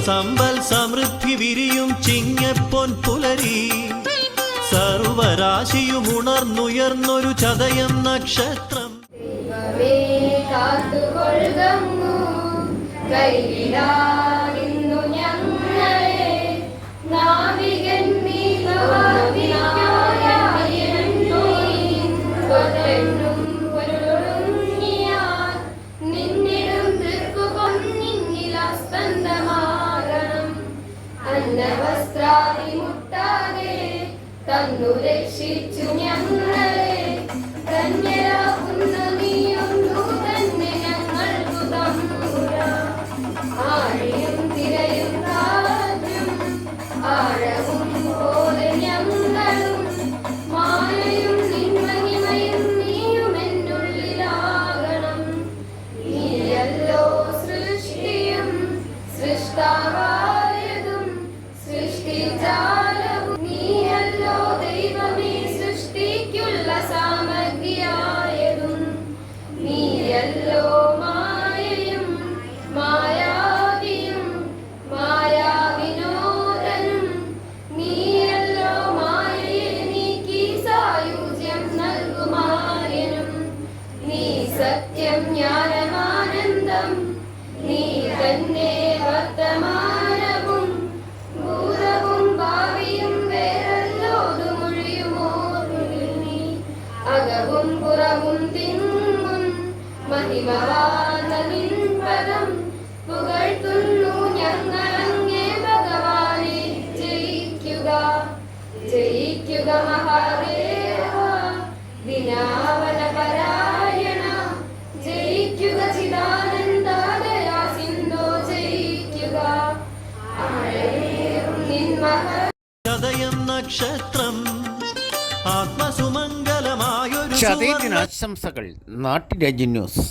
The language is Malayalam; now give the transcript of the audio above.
സമ്പൽ സമൃദ്ധി വിരിയും ചിങ്ങപ്പൊൻ പുലരി. സർവരാശിയും ഉണർന്നുയർന്നൊരു ചതയം നക്ഷത്രം. നാവികൻ നീ അന്നവസ്ത്രാതി മുട്ടാതെ തന്നു രക്ഷിച്ചു ഞങ്ങളെ. സത്യം ജ്ഞാനമാനന്ദം. നീ തന്നെ വർത്തമാനവും ഭൂതവും ഭാവിയും വേറല്ലോതുമൊഴിയുമോരുളിൽ നീ അകവും പുറവും തിങ്ങും മഹിമവാന നിൻ പദം പുകഴ്ത്തുന്നു ഞങ്ങളങ്ങേ ഭഗവാനെ. ജയിക്കുക ജയിക്കുക മഹാദേവ ചതയം നക്ഷത്രം ആത്മസുമംഗലമായൊരു ചതയത്തിനാശംസകൾ നാട്ടുരാജ്യ ന്യൂസ്